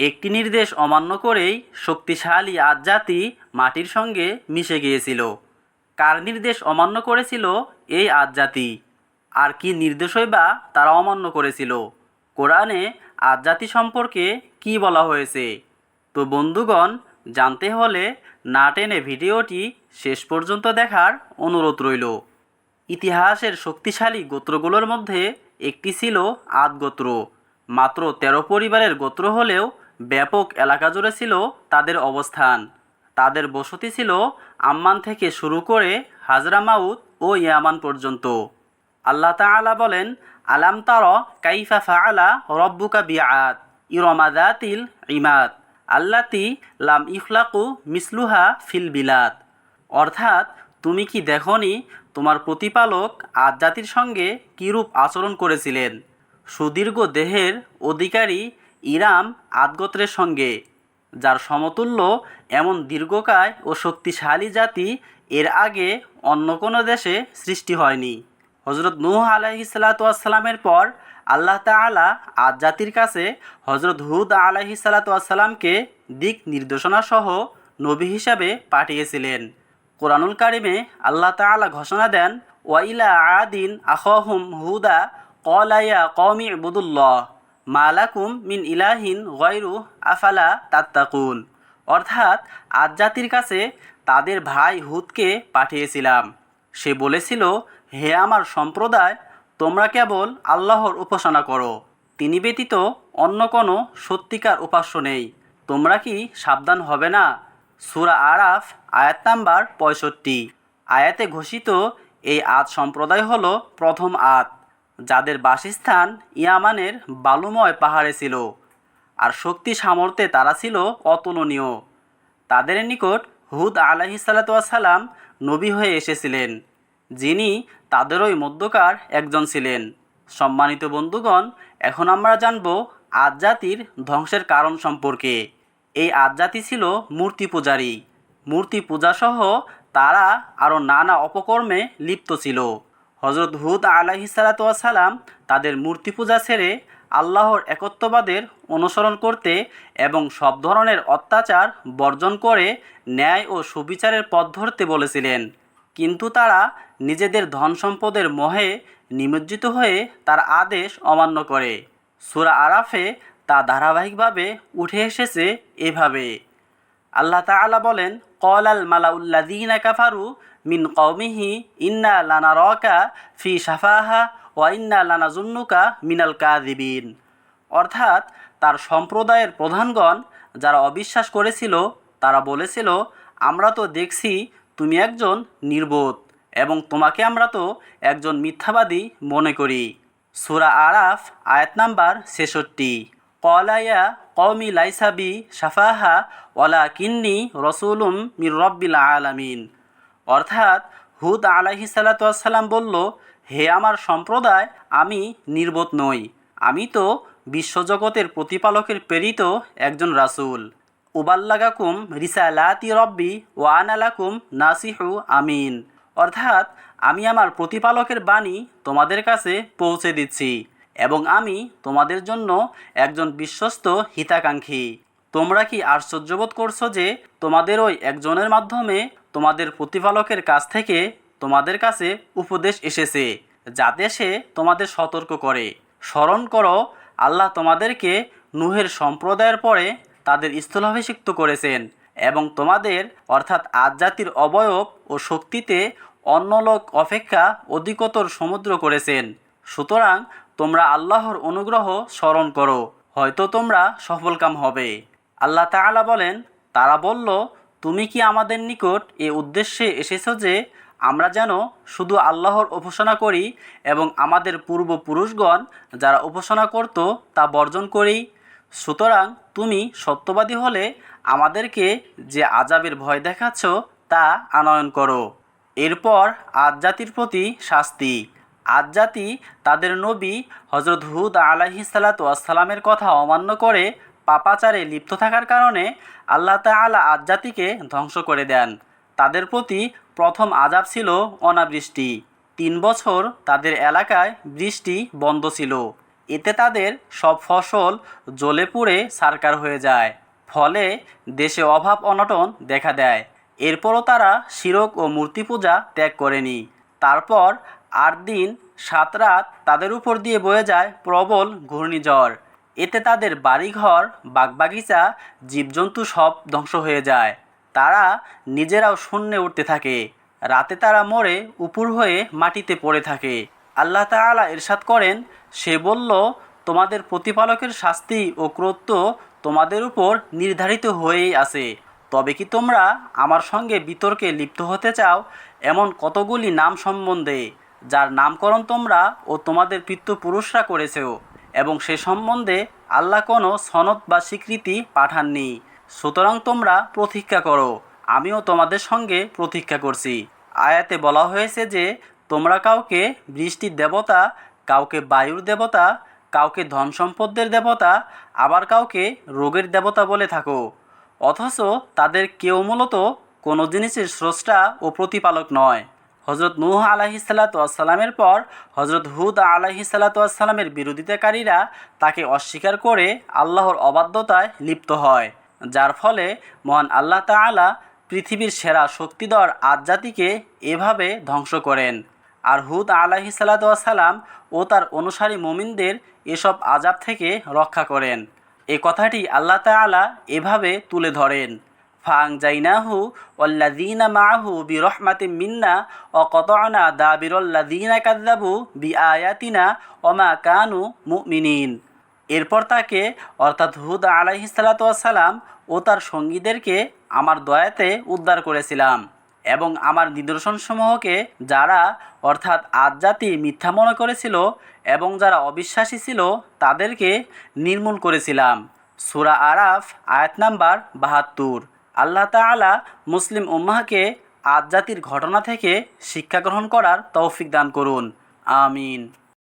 একটি নির্দেশ অমান্য করেই শক্তিশালী আজ জাতি মাটির সঙ্গে মিশে গিয়েছিল। কার নির্দেশ অমান্য করেছিল এই আজ জাতি? আর কি নির্দেশই বা তারা অমান্য করেছিল? কোরআনে আজ জাতি সম্পর্কে কি বলা হয়েছে? তো বন্ধুগণ, জানতে হলে না টেনে ভিডিওটি শেষ পর্যন্ত দেখার অনুরোধ রইল। ইতিহাসের শক্তিশালী গোত্রগুলোর মধ্যে একটি ছিল আদ গোত্র। মাত্র তেরো পরিবারের গোত্র হলেও ব্যাপক এলাকা জুড়ে ছিল তাদের অবস্থান। তাদের বসতি ছিল আম্মান থেকে শুরু করে হাজরামাউত ও ইয়ামান পর্যন্ত। আল্লাহ তাআলা বলেন, আলাম তার কাইফা ফাআলা রব্বুকা বিআদ ইরমাদাতিল ইমাদ আল্লাতি লাম ইখলাকু মিসলুহা ফিল বিলাদ। অর্থাৎ, তুমি কি দেখনি তোমার প্রতিপালক আদ জাতির সঙ্গে কীরূপ আচরণ করেছিলেন? সুদীর্ঘ দেহের অধিকারী ইরাম আদগোত্রের সঙ্গে, যার সমতুল্য এমন দীর্ঘকায় ও শক্তিশালী জাতি এর আগে অন্য কোনো দেশে সৃষ্টি হয়নি। হজরত নূহ আলাইহিসালাতামের পর আল্লাহ তাআলা আদ জাতির কাছে হজরত হুদ আলাইহিসালাতামকে দিক নির্দেশনা সহ নবী হিসাবে পাঠিয়েছিলেন। কোরআনুল কারিমে আল্লাহ তাআলা ঘোষণা দেন ওয়াইলা আদিন আখহুম হুদা কলাইয়া কমি বুদুল্লাহ মালাকুম মিন ইলাহিন গয়রু আফালা তাত্তাকুন। অর্থাৎ আজ জাতির কাছে তাদের ভাই হুদকে পাঠিয়েছিলাম। সে বলেছিল, হে আমার সম্প্রদায়, তোমরা কেবল আল্লাহর উপাসনা করো। তিনি ব্যতীত অন্য কোনো সত্যিকার উপাস্য নেই। তোমরা কি সাবধান হবে না? সুরা আরাফ, আয়াত নাম্বার পঁয়ষট্টি। আয়াতে ঘোষিত এই আদ সম্প্রদায় হলো প্রথম আদ। যাদের বাসস্থান ইয়ামানের বালুময় পাহাড়ে ছিল আর শক্তি সামর্থ্যে তারা ছিল অতুলনীয়। তাদের নিকট হুদ আলাহি সালাম নবী হয়ে এসেছিলেন, যিনি তাদেরই মধ্যকার একজন ছিলেন। সম্মানিত বন্ধুগণ, এখন আমরা জানব আদ জাতির ধ্বংসের কারণ সম্পর্কে। এই আদ জাতি ছিল মূর্তি পূজারী। মূর্তি পূজাসহ তারা আরও নানা অপকর্মে লিপ্ত ছিল। হজরত হুদ আলাহি সালাম তাদের মূর্তি পূজা ছেড়ে আল্লাহর একত্ববাদের অনুসরণ করতে এবং সব ধরনের অত্যাচার বর্জন করে ন্যায় ও সুবিচারের পথ ধরতে বলেছিলেন। কিন্তু তারা নিজেদের ধন সম্পদের মোহে নিমজ্জিত হয়ে তার আদেশ অমান্য করে। সুরা আরাফে তা ধারাবাহিকভাবে উঠে এসেছে এভাবে। আল্লাহ তাআলা বলেন কল আল মালাউল্লাদিনা কাফারু মিন কৌমিহি ইন্না লানা রকা ফি সাফাহা ওয়া ইন্না লানা জুন্নুকা মিনাল কাদিবিন অর্থাৎ তার সম্প্রদায়ের প্রধানগণ যারা অবিশ্বাস করেছিল, তারা বলেছিল, আমরা তো দেখছি তুমি একজন নির্বোধ এবং তোমাকে আমরা তো একজন মিথ্যাবাদী মনে করি। সুরা আরাফ আয়াত নাম্বার ছেষট্টি। কলাইয়া কৌমি লাইসাবি সাফাহা ওলা কিন্নি রসুলুম মির রব্বিল আলামিন অর্থাৎ হুদ আলাহি সাল্লাম বলল, হে আমার সম্প্রদায়, আমি নির্বোধ নই। আমি তো বিশ্বজগতের প্রতিপালকের প্রেরিত একজন রাসূল। উবাল্লাগাকুম রিসালাতি রব্বি ওয়ানালাকুম নাসিহু আমিন। অর্থাৎ আমি আমার প্রতিপালকের বাণী তোমাদের কাছে পৌঁছে দিচ্ছি। এবং আমি তোমাদের জন্য একজন বিশ্বস্ত হিতাকাঙ্ক্ষী। তোমরা কি আশ্চর্যবোধ করছ যে তোমাদের ওই একজনের মাধ্যমে তোমাদের প্রতিপালকের কাছ থেকে তোমাদের কাছে উপদেশ এসেছে, যাতে সে তোমাদের সতর্ক করে। স্মরণ করো, আল্লাহ তোমাদেরকে নুহের সম্প্রদায়ের পরে তাদের স্থলাভিষিক্ত করেছেন এবং তোমাদের, অর্থাৎ আজ জাতির অবয়ব ও শক্তিতে অন্য লোক অপেক্ষা অধিকতর সমুদ্র করেছেন। সুতরাং তোমরা আল্লাহর অনুগ্রহ স্মরণ করো, হয়তো তোমরা সফলকাম হবে। আল্লাহ তাআলা বলেন, তারা বলল, তুমি কি আমাদের নিকট এ উদ্দেশ্যে এসেছ যে আমরা যেন শুধু আল্লাহর উপাসনা করি এবং আমাদের পূর্বপুরুষগণ যারা উপাসনা করত তা বর্জন করি? সুতরাং তুমি সত্যবাদী হলে আমাদেরকে যে আজাবের ভয় দেখাচ্ছ তা আনয়ন করো। এরপর আজ জাতির প্রতি শাস্তি। আদ জাতি তাদের নবী হজরত হুদ আলাহি সালাতামের কথা অমান্য করে পাপাচারে লিপ্ত থাকার কারণে আল্লাহ তাআলা আদ জাতিকে ধ্বংস করে দেন। তাদের প্রতি প্রথম আজাব ছিল অনাবৃষ্টি। তিন বছর তাদের এলাকায় বৃষ্টি বন্ধ ছিল। এতে তাদের সব ফসল জ্বলে পুড়ে সারকার হয়ে যায়। ফলে দেশে অভাব অনটন দেখা দেয়। এরপরও তারা শিরক ও মূর্তি পূজা ত্যাগ করেনি। তারপর আট দিন, সাত রাত তাদের উপর দিয়ে বয়ে যায় প্রবল ঘূর্ণিঝড়। এতে তাদের বাড়িঘর, বাগবাগিচা, জীবজন্তু সব ধ্বংস হয়ে যায়। তারা নিজেরাও শূন্যে উঠতে থাকে। রাতে তারা মরে উপুর হয়ে মাটিতে পড়ে থাকে। আল্লাহ তাআলা এরশাদ করেন, সে বলল, তোমাদের প্রতিপালকের শাস্তি ও ক্রোধ তো তোমাদের উপর নির্ধারিত হয়েই আছে। তবে কি তোমরা আমার সঙ্গে বিতর্কে লিপ্ত হতে চাও? এমন কতগুলি নাম সম্বন্ধে যার নামকরণ তোমরা ও তোমাদের পিতৃপুরুষরা করেছেও, এবং সে সম্বন্ধে আল্লাহ কোনো সনদ বা স্বীকৃতি পাঠাননি। সুতরাং তোমরা প্রতীক্ষা করো, আমিও তোমাদের সঙ্গে প্রতীক্ষা করছি। আয়াতে বলা হয়েছে যে, তোমরা কাউকে বৃষ্টির দেবতা, কাউকে বায়ুর দেবতা, কাউকে ধন সম্পদের দেবতা, আবার কাউকে রোগের দেবতা বলে থাকো। অথচ তাদের কেউ মূলত কোনো জিনিসের স্রষ্টা ও প্রতিপালক নয়। হজরত নূহ আলাহি পর হজরত হুদ আলাহি বিরোধিতাকারীরা তাকে অস্বীকার করে আল্লাহর অবাধ্যতায় লিপ্ত হয়, যার ফলে মহান আল্লাহ তাআলা পৃথিবীর সেরা শক্তিধর আদজাতিকে এভাবে ধ্বংস করেন। আর হুদ আলাহি ও তার অনুসারী মোমিনদের এসব আজাব থেকে রক্ষা করেন। এ কথাটি আল্লাহ তাআলা এভাবে তুলে ধরেন। ফাং জাইনাহু ওল্লাদিনা মাহু বি রহমাতি মিন্না ও কতনা দা বিরল্লাদিনা কাদ্দাবু বি আয়াতিনা ওমা কানু মুমিনিন। এরপর তাকে, অর্থাৎ হুদ আলাহি সাল্লাতাম ও তার সঙ্গীদেরকে আমার দয়াতে উদ্ধার করেছিলাম এবং আমার নিদর্শনসমূহকে যারা, অর্থাৎ আদজাতি মিথ্যা মনে করেছিল এবং যারা অবিশ্বাসী ছিল তাদেরকে নির্মূল করেছিলাম। সুরা আরাফ, আয়াত নাম্বার বাহাত্তর। আল্লাহ তালা মুসলিম উম্মাহকে আজ জাতির ঘটনা থেকে শিক্ষা গ্রহণ করার তৌফিক দান করুন। আমিন।